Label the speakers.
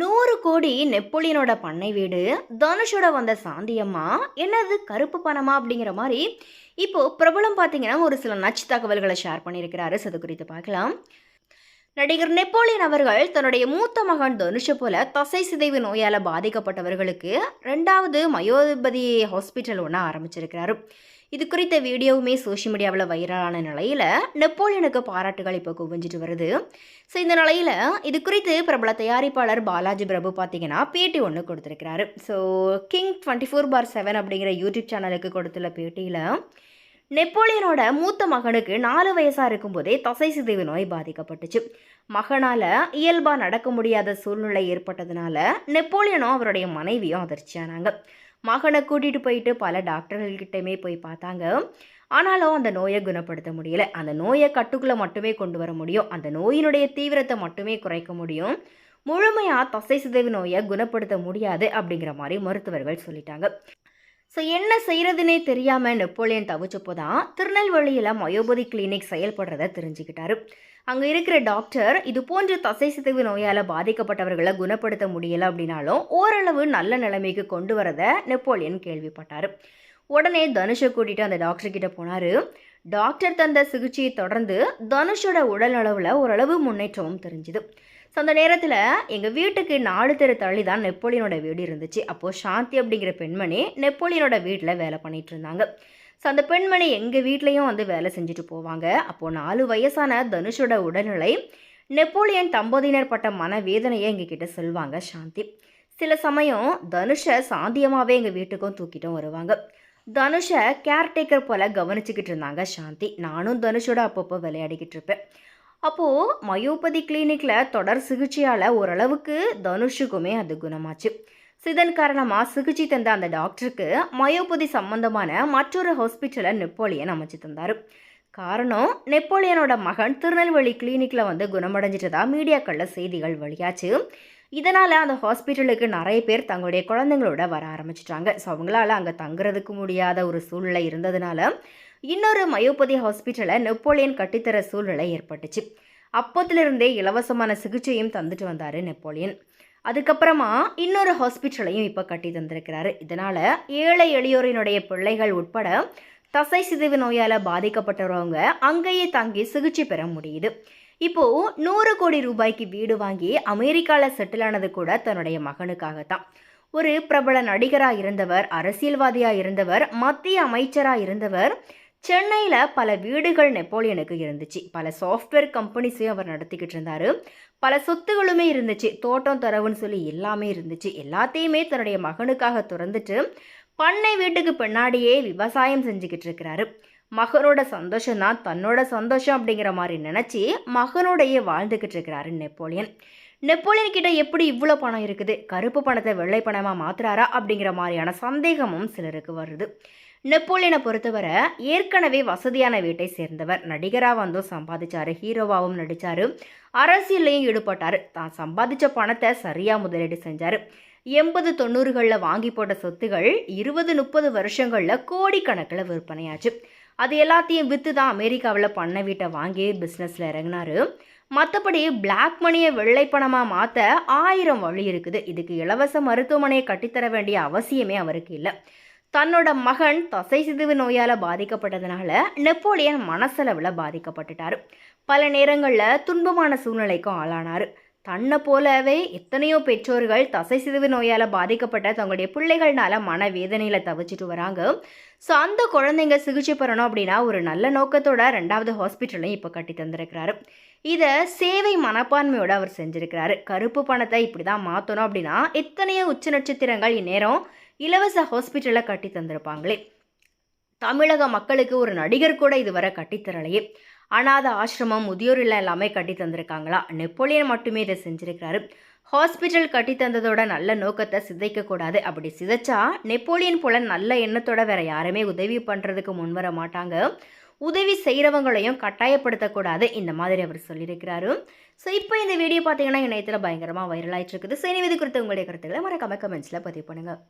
Speaker 1: நூறு கோடி நெப்போலியனோட பண்ணை வீடு தனுஷோட வந்த சாந்தியம்மா என்னது கருப்பு பணமா அப்படிங்கிற மாதிரி இப்போ பிரபலம் பார்த்தீங்கன்னா ஒரு சில நச்சு தகவல்களை ஷேர் பண்ணியிருக்கிறாரு. அது குறித்து பார்க்கலாம். நடிகர் நெப்போலியன் அவர்கள் தன்னுடைய மூத்த மகன் தனுஷை போல தசை சிதைவு நோயால் பாதிக்கப்பட்டவர்களுக்கு ரெண்டாவது மயோபதி ஹாஸ்பிட்டல் ஒன்று ஆரம்பிச்சிருக்கிறாரு. இது குறித்த வீடியோவுமே சோஷியல் மீடியாவில் வைரலான நிலையில் நெப்போலியனுக்கு பாராட்டுகள் இப்போ குவிஞ்சிட்டு வருது. ஸோ இந்த நிலையில் இது குறித்து பிரபல தயாரிப்பாளர் பாலாஜி பிரபு பார்த்தீங்கன்னா பேட்டி ஒன்று கொடுத்துருக்கிறாரு. So king twenty four by seven அப்படிங்கிற யூடியூப் சேனலுக்கு கொடுத்துள்ள பேட்டியில் நெப்போலியனோட மூத்த மகனுக்கு நாலு வயசாக இருக்கும்போதே தசை சிதைவு நோய் பாதிக்கப்பட்டுச்சு. மகனால் இயல்பாக நடக்க முடியாத சூழ்நிலை ஏற்பட்டதுனால நெப்போலியனும் அவருடைய மனைவியும் அதிர்ச்சியானாங்க. மகனை கூட்டிகிட்டு போயிட்டு பல டாக்டர்கள்கிட்டயுமே போய் பார்த்தாங்க. ஆனாலும் அந்த நோயை குணப்படுத்த முடியல. அந்த நோயை கட்டுக்குள்ளே மட்டுமே கொண்டு வர முடியும். அந்த நோயினுடைய தீவிரத்தை மட்டுமே குறைக்க முடியும். முழுமையாக தசை சிதைவு நோயை குணப்படுத்த முடியாது அப்படிங்கிற மாதிரி மருத்துவர்கள் சொல்லிட்டாங்க. ஸோ என்ன செய்கிறதுனே தெரியாமல் நெப்போலியன் தவிச்சப்போ தான் திருநெல்வேலியில் மயோபதி கிளினிக் செயல்படுறத தெரிஞ்சுக்கிட்டாரு. அங்கே இருக்கிற டாக்டர் இது போன்ற தசை சிதைவு நோயால் பாதிக்கப்பட்டவர்களை குணப்படுத்த முடியலை அப்படின்னாலும் ஓரளவு நல்ல நிலைமைக்கு கொண்டு வரதை நெப்போலியன் கேள்விப்பட்டார். உடனே தனுஷை கூட்டிகிட்டு அந்த டாக்டர் கிட்ட போனார். டாக்டர் தந்த சிகிச்சையை தொடர்ந்து தனுஷோட உடல் அளவில் ஓரளவு முன்னேற்றமும் தெரிஞ்சுது. ஸோ அந்த நேரத்தில் எங்கள் வீட்டுக்கு நாலு தெரு தள்ளி தான் நெப்போலியனோட வீடு இருந்துச்சு. அப்போது சாந்தி அப்படிங்கிற பெண்மணி நெப்போலியனோட வீட்டில் வேலை பண்ணிகிட்டு இருந்தாங்க. ஸோ அந்த பெண்மணி எங்கள் வீட்லேயும் வந்து வேலை செஞ்சுட்டு போவாங்க. அப்போது நாலு வயசான தனுஷோட உடல்நிலை நெப்போலியன் தம்பதியினர் பட்ட மனவேதனையை எங்ககிட்ட சொல்லுவாங்க சாந்தி. சில சமயம் தனுஷை சாந்தியமாகவே எங்கள் வீட்டுக்கும் தூக்கிட்டும் வருவாங்க. தனுஷை கேர்டேக்கர் போல் கவனிச்சுக்கிட்டு இருந்தாங்க சாந்தி. நானும் தனுஷோட அப்பப்போ விளையாடிக்கிட்டு இருப்பேன். அப்போது மயோபதி கிளினிக்கில் தொடர் சிகிச்சையால் ஓரளவுக்கு தனுஷுக்குமே அது குணமாச்சு. இதன் காரணமாக சிகிச்சை தந்த அந்த டாக்டருக்கு மயோபதி சம்பந்தமான மற்றொரு ஹாஸ்பிட்டலை நெப்போலியன் அமைச்சு தந்தார். காரணம் நெப்போலியனோட மகன் திருநெல்வேலி கிளினிக்கில் வந்து குணமடைஞ்சிட்டதா மீடியாக்களில் செய்திகள் வெளியாச்சு. இதனால் அந்த ஹாஸ்பிட்டலுக்கு நிறைய பேர் தங்களுடைய குழந்தைங்களோட வர ஆரம்பிச்சிட்டாங்க. ஸோ அவங்களால அங்கே தங்குறதுக்கு முடியாத ஒரு சூழ்நிலை இருந்ததுனால இன்னொரு மயோபதி ஹாஸ்பிட்டலை நெப்போலியன் கட்டித்தர சூழ்நிலை ஏற்பட்டுச்சு. அப்போத்திலிருந்தே இலவசமான சிகிச்சையும் தந்துட்டு வந்தார் நெப்போலியன். அதுக்கப்புறமா இன்னொரு ஹாஸ்பிட்டலையும் இப்போ கட்டி தந்திருக்கிறாரு. இதனால் ஏழை எளியோரினுடைய பிள்ளைகள் உட்பட தசை சிதைவு நோயால் பாதிக்கப்பட்டவங்க அங்கேயே தங்கி சிகிச்சை பெற முடியுது. இப்போது நூறு கோடி ரூபாய்க்கு வீடு வாங்கி அமெரிக்காவில் செட்டில் ஆனது கூட தன்னுடைய மகனுக்காகத்தான். ஒரு பிரபல நடிகராக இருந்தவர் அரசியல்வாதியாக இருந்தவர் மத்திய அமைச்சராக இருந்தவர் சென்னையில் பல வீடுகள் நெப்போலியனுக்கு இருந்துச்சு. பல சாஃப்ட்வேர் கம்பெனிஸையும் அவர் நடத்திக்கிட்டு இருந்தார். பல சொத்துகளுமே இருந்துச்சு. தோட்டம் தரவுன்னு சொல்லி எல்லாமே இருந்துச்சு. எல்லாத்தையுமே தன்னுடைய மகனுக்காக திறந்துட்டு பண்ணை வீட்டுக்கு பின்னாடியே விவசாயம் செஞ்சுக்கிட்டு இருக்கிறாரு. மகனோட சந்தோஷம் தான் தன்னோட சந்தோஷம் அப்படிங்கிற மாதிரி நினச்சி மகனோடையே வாழ்ந்துக்கிட்டு இருக்கிறாரு நெப்போலியன். நெப்போலியன் கிட்ட எப்படி இவ்வளோ பணம் இருக்குது? கருப்பு பணத்தை வெள்ளை பணமாக மாத்துறாரா அப்படிங்கிற மாதிரியான சந்தேகமும் சிலருக்கு வருது. நெப்போலியனை பொறுத்தவரை ஏற்கனவே வசதியான வீட்டை சேர்ந்தவர். நடிகராக வந்தும் சம்பாதிச்சார் ஹீரோவாகவும் நடித்தார் அரசியல்லையும் ஈடுபட்டார். தான் சம்பாதிச்ச பணத்தை சரியாக முதலீடு செஞ்சார். எண்பது தொண்ணூறுகளில் வாங்கி போட்ட சொத்துகள் இருபது முப்பது வருஷங்களில் கோடிக்கணக்கில் விற்பனையாச்சு. அது எல்லாத்தையும் விற்று தான் அமெரிக்காவில் பண்ண வீட்டை வாங்கி பிஸ்னஸில் இறங்கினார். மற்றபடி பிளாக் மணியை வெள்ளை பணமாக மாற்ற ஆயிரம் வழி இருக்குது. இதுக்கு இலவச மருத்துவமனையை கட்டித்தர வேண்டிய அவசியமே அவருக்கு இல்லை. தன்னோட மகன் தசை சிதைவு நோயால் பாதிக்கப்பட்டதுனால நெப்போலியன் மனசளவில் பாதிக்கப்பட்டுட்டார். பல நேரங்களில் துன்பமான சூழ்நிலைக்கும் ஆளானார். தன்னை போலவே எத்தனையோ பெற்றோர்கள் தசை சிதைவு நோயால் பாதிக்கப்பட்ட தங்களுடைய பிள்ளைகள்னால மனவேதனையில் தவிச்சிட்டு வராங்க. ஸோ அந்த குழந்தைங்க சிகிச்சை பெறணும் அப்படின்னா ஒரு நல்ல நோக்கத்தோட ரெண்டாவது ஹாஸ்பிட்டலையும் இப்போ கட்டி தந்திருக்கிறாரு. இதை சேவை மனப்பான்மையோட அவர் செஞ்சுருக்கிறாரு. கருப்பு பணத்தை இப்படி தான் மாற்றணும் அப்படின்னா எத்தனையோ உச்ச நட்சத்திரங்கள் இந்நேரம் இலவச ஹாஸ்பிட்டலை கட்டி தந்திருப்பாங்களே. தமிழக மக்களுக்கு ஒரு நடிகர் கூட இதுவரை கட்டித்தரலையே அனாத ஆசிரமம் முதியோர் இல்லை எல்லாமே கட்டி தந்திருக்காங்களா? நெப்போலியன் மட்டுமே இதை செஞ்சுருக்கிறாரு. ஹாஸ்பிட்டல் கட்டி தந்ததோட நல்ல நோக்கத்தை சிதைக்கக்கூடாது அப்படி சிதைச்சா நெப்போலியன் போல நல்ல எண்ணத்தோட வேற யாருமே உதவி பண்ணுறதுக்கு முன்வர மாட்டாங்க. உதவி செய்கிறவங்களையும் கட்டாயப்படுத்தக்கூடாது இந்த மாதிரி அவர் சொல்லியிருக்கிறாரு. ஸோ இப்போ இந்த வீடியோ பார்த்தீங்கன்னா இணையத்தில் பயங்கரமாக வைரல் இருக்குது. சரி இது குறித்து உங்களுடைய கருத்துக்களை மறக்காம கமெண்ட்ஸில் பதிவு பண்ணுங்கள்